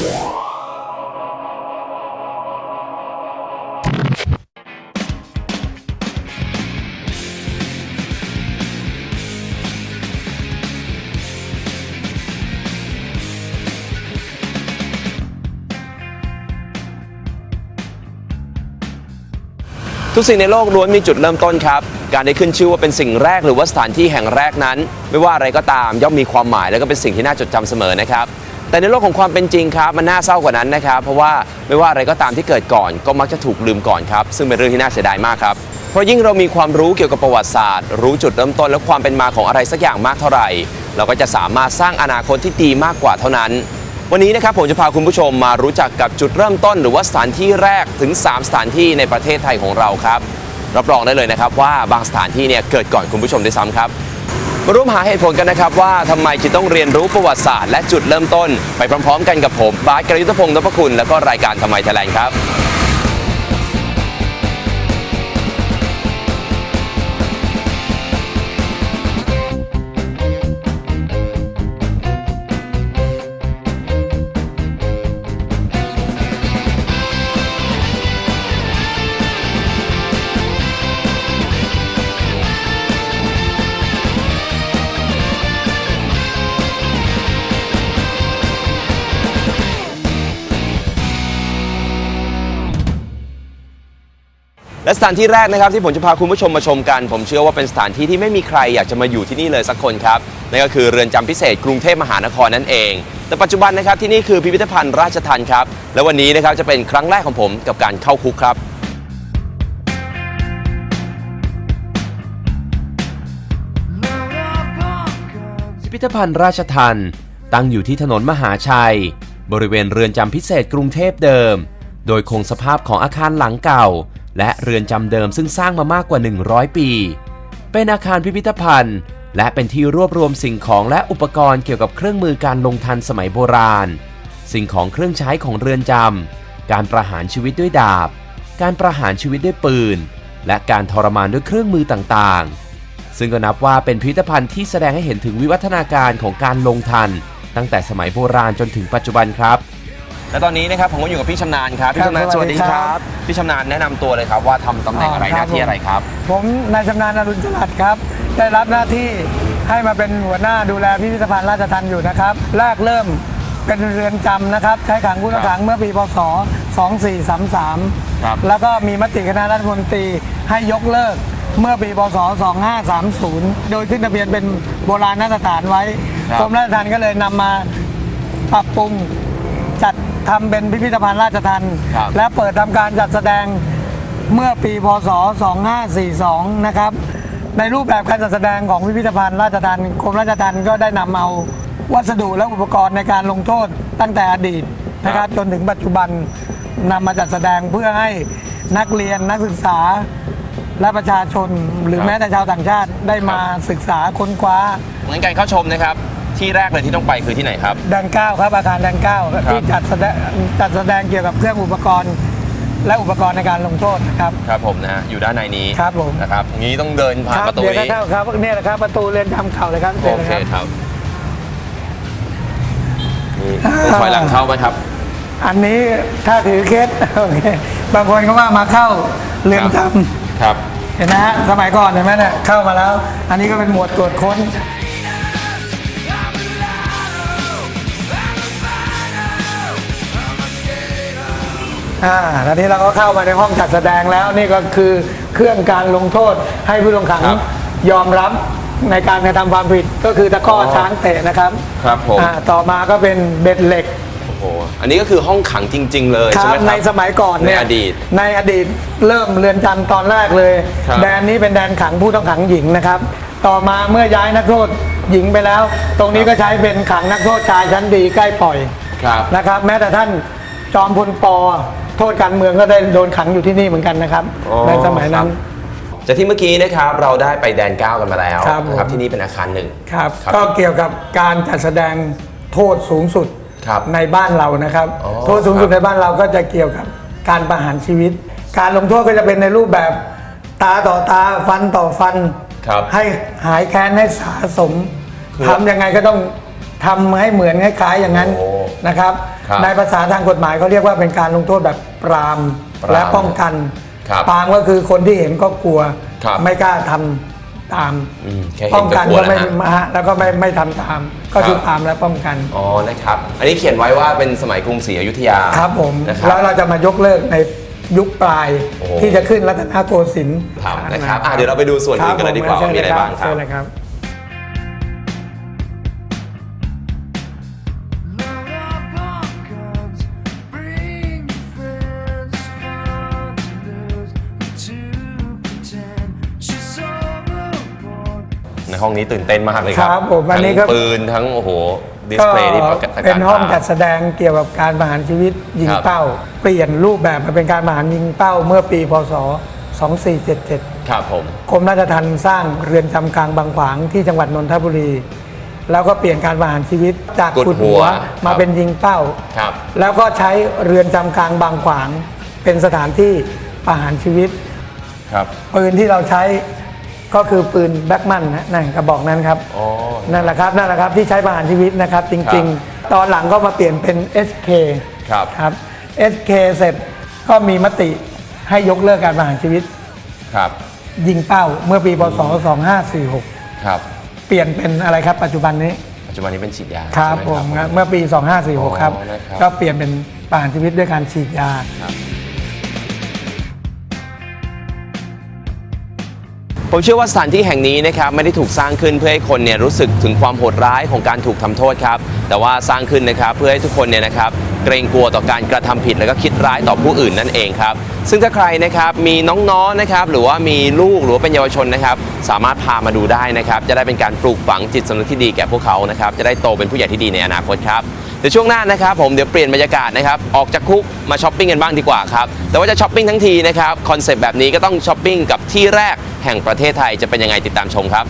ทุกสิ่งในโลกล้วนมีจุดเริ่มต้นครับ การได้ขึ้นชื่อว่าเป็นสิ่งแรกหรือว่าสถานที่แห่งแรกนั้น ไม่ว่าอะไรก็ตามย่อมมีความหมายแล้วก็เป็นสิ่งที่น่าจดจำเสมอนะครับแต่ในโลกของความเป็นจริงครับมันน่าเศร้ากว่านั้นนะครับเพราะว่าไม่ว่าอะไรก็ตามที่เกิดก่อน ก็มักจะถูกลืมก่อนครับซึ่งเป็นเรื่องที่น่าเสียดายมากครับเพราะยิ่งเรามีความรู้เกี่ยวกับประวัติศาสตร์ รู้จุดเริ่มต้นและความเป็นมาของอะไรสักอย่างมากเท่าไหร่ เราก็จะสามารถสร้างอนาคตที่ดีมากกว่าเท่านั้น วันนี้นะครับผมจะพาคุณผู้ชมมารู้จักกับจุดเริ่มต้น หรือว่าสถานที่แรกถึง 3 สถานที่ในประเทศไทยของเราครับ รับรองได้เลยนะครับว่าบางสถานที่เนี่ยเกิดก่อนคุณผู้ชมด้วยซ้ำครับ มาร่วมหาเหตุผลกันนะครับว่าทำไมจึงต้องเรียนรู้ประวัติศาสตร์และจุดเริ่มต้น ไปพร้อมๆ กันกับผมบาสกรยุทธพงศ์นพคุณ แล้วก็รายการทำไมไทยแลนด์ครับ และสถานที่แรกนะครับที่ผมจะพาคุณผู้ชมมาชมกัน ผมเชื่อว่าเป็นสถานที่ที่ไม่มีใครอยากจะมาอยู่ที่นี่เลยสักคนครับนั่นก็คือเรือนจำพิเศษกรุงเทพมหานครนั่นเอง แต่ปัจจุบันนะครับที่นี่คือพิพิธภัณฑ์ราชทัณฑ์ครับและวันนี้นะครับจะเป็นครั้งแรกของผมกับการเข้าคุกครับพิพิธภัณฑ์ราชทันตั้งอยู่ที่ถนนมหาชัย บริเวณเรือนจำพิเศษกรุงเทพเดิม โดยคงสภาพของอาคารหลังเก่า และเรือนจำเดิมซึ่งสร้างมามากกว่า 100 ปี เป็นอาคารพิพิธภัณฑ์ และเป็นที่รวบรวมสิ่งของและอุปกรณ์เกี่ยวกับเครื่องมือการลงทันสมัยโบราณ สิ่งของเครื่องใช้ของเรือนจำ การประหารชีวิตด้วยดาบ การประหารชีวิตด้วยปืน และการทรมานด้วยเครื่องมือต่างๆ ซึ่งก็นับว่าเป็นพิพิธภัณฑ์ที่แสดงให้เห็นถึงวิวัฒนาการของการลงทัน ตั้งแต่สมัยโบราณจนถึงปัจจุบันครับ และตอนนี้นะครับผมก็อยู่กับพี่ชำนาญครับพี่ชำนาญครับสวัสดีสวัสดีคครัรับบพี่ชำนาญแนะนำตัวเลยครับว่าทำตำแหน่งอะไรอ๋อหครัน้าบที่อะไรครับ ผมนายชำนาญอรุณจรัสครับ ได้รับหน้าที่ให้มาเป็นหัวหน้าดูแลพิพิธภัณฑ์ราชทัณฑ์อยู่นะครับแรกเริ่มเป็นเรือนจำนะครับ ใช้ขังผู้ต้องขังเมื่อปีพศ2433ครับแล้วก็มีมติคณะรัฐมนตรีให้ยกเลิกเมื่อปีพศ 2530 โดยขึ้นทะเบียนเป็นโบราณสถานไว้ครับ กรมราชทัณฑ์ก็เลยนำมาปรับปรุง จัดทำเป็นพิพิธภัณฑ์ราชทัณฑ์ครับ และเปิดทำการจัดแสดงเมื่อปีพศ 2542 นะครับ ในรูปแบบการจัดแสดงของพิพิธภัณฑ์ราชทัณฑ์กรมราชทัณฑ์ก็ได้นำเอาวัสดุและอุปกรณ์ในการลงโทษตั้งแต่อดีตนะครับจนถึงปัจจุบันนำมาจัดแสดงเพื่อให้นักเรียนนักศึกษา และประชาชนหรือครับแม้แต่ชาวต่างชาติได้มาศึกษาค้นคว้างั้นการเข้าชมนะครับ ที่แรกเลยที่ต้องไปคือที่ไหนครับ แดนเก้าครับอาคารแดนเก้าที่จัดแสดงจัดแสดงเกี่ยวกับเครื่องอุปกรณ์ และอุปกรณ์ในการลงโทษนะครับ ครับผมนะฮะอยู่ด้านในนี้ครับผม นะครับงี้ต้องเดินผ่านครัประตูเดี๋ยวนี้เข้าครับเนี่ยแหละครับประตูเรือนจำเก่าเลยครับโอเคชิญลยครับรับนี่ต้องถอยหลังเข้าไหมครับ อันนี้ถ้าถือเคสโอเคบางคนก็ว่ามาเข้าเรือนจครับำเห็นไหมฮะสมัยก่อนเห็นไหมเนี่ยเข้ามาแล้ว อันนี้ก็เป็นหมวดตรวจค้น อ่าตอนนี้เราก็เข้ามาในห้องจัดแสดงแล้วนี่ก็คือเครื่องการลงโทษให้ผู้ต้องขังครับยอมรับในการกระทำความผิดก็คือตะกร้อออช้างเตะนะครับครับผม อ่าต่อมาก็เป็นเบ็ดเหล็ก โอ้โหอันนี้ก็คือห้องขังจริง ๆ เลยคใช่รัไหมครับในสมัยก่อนเนี่ยในอดีต ในอดีตเริ่มเรือนจำตอนแรกเลย ครับ แดนนี้เป็นแดนขังผู้ต้องขังหญิงนะครับ ต่อมาเมื่อย้ายนักโทษหญิงไปแล้ว ตรงนี้ก็ใช้เป็นขังนักโทษชายชั้นดีใกล้ปล่อยครับ นะครับ แม้แต่ท่านจอมพลปอ โทษการเมืองก็ได้โดนขังอยู่ที่นี่เหมือนกันนะครับ อ๋อ ในสมัยนั้น จากที่เมื่อกี้นะครับเราได้ไปแดนเก้ากันมาแล้วครับผม นะครับที่นี่เป็นอาคารหนึ่งครับครับ ก็เกี่ยวกับการจัดแสดงโทษสูงสุดครับในบ้านเรานะครับ อ๋อโทษสูงสุดครับ ในบ้านเราก็จะเกี่ยวกับการประหารชีวิต การลงโทษก็จะเป็นในรูปแบบตาต่อตาฟันต่อฟัน ครับให้หายแค้นให้สะสมคือทำยังไงก็ต้องทำให้เหมือนคล้ายๆอย่างนั้นโอ้ นะครับครับ ในภาษาทางกฎหมายเขาเรียกว่าเป็นการลงโทษแบบปรามปรามและป้องกันครับปรามก็คือคนที่เห็นก็กลัวครับไม่กล้าทำตามอืมแค่เห็นป้องกันก็กลัวก็ไม่แล้วฮะมาฮะแล้วก็ไม่ไม่ทำตาม ก็คือครับปรามและป้องกันอ๋อนะครับ อันนี้เขียนไว้ว่าเป็นสมัยกรุงศรีอยุธยาครับผมนะครับแล้วเราจะมายกเลิกในยุคปลายโอ้โหที่จะขึ้นรัตนโกสินทร์ครับนะครับอะเดี๋ยวเราไปดูส่วนอื่นกันเลยดีกว่าคบว่ามีอะไรบ้างครับ ห้องนี้ตื่นเต้นมากเลยคครัรับผมอันนี้ทั้ก็งปืนทั้งโอ้โหดิสก็เพลย์ที่ประกาศเป็นห้องจัดภาพแสดงเกี่ยวกับการประหารชีวิตยิงครับเป้า เปลี่ยนรูปแบบมาเป็นการประหารยิงเป้าเมื่อปีพศ 2477 ครับผม กรมราชทัณฑ์สร้างเรือนจำกลางบางขวางที่จังหวัดนนทบุรี แล้วก็เปลี่ยนการประหารชีวิตจากกดขุดหัหัววครัมาบเป็นยิงเป้า ครับ แล้วก็ใช้เรือนจำกลางบางขวาง เป็นสถานที่ประหารชีวิต ครับ ปืนที่เราใช้ ก็คือปืนแบ็กมันนะนั่นกระบอกนั้นครับอ๋อ นั่นแหละครับนั่นแหละครับที่ใช้ประหารชีวิตนะครับ จริง ๆ ตอนหลังก็มาเปลี่ยนเป็น SK ครับครับ SK เสร็จก็มีมติให้ยกเลิกการประหารชีวิต ครับ ยิงเป้าเมื่อปีพศ2546 ครับ เปลี่ยนเป็นอะไรครับปัจจุบันนี้ ปัจจุบันนี้เป็นฉีดยาครับใช่ไหผมครับเมื่อปี 2546 ครับ อ๋อนะครับ ก็เปลี่ยนเป็นประหารชีวิตด้วยการฉีดยา ผมเชื่อว่าสถานที่แห่งนี้นะครับไม่ได้ถูกสร้างขึ้นเพื่อให้คนเนี่ยรู้สึกถึงความโหดร้ายของการถูกทำโทษครับ แต่ว่าสร้างขึ้นนะครับเพื่อให้ทุกคนเนี่ยนะครับเกรงกลัวต่อการกระทำผิดแล้วก็คิดร้ายต่อผู้อื่นนั่นเองครับ ซึ่งถ้าใครนะครับมีน้องๆนะครับหรือว่ามีลูกหรือว่าเป็นเยาวชนนะครับ สามารถพามาดูได้นะครับจะได้เป็นการปลูกฝังจิตสำนึกที่ดีแก่พวกเขานะครับจะได้โตเป็นผู้ใหญ่ที่ดีในอนาคตครับเดี๋ยวช่วงหน้านะครับผมเดี๋ยวเปลี่ยนบรรยากาศนะครับออกจากคุกมาช้อปปิ้งกันบ้างดีกว่าครับแต่ว่าจะช้อปปิ้งทั้งทีนะครับคอนเซปต์แบบนี้ก็ต้องช้อปปิ้งกับที่แรก แห่งประเทศไทยจะเป็นยังไงติดตามชมครับ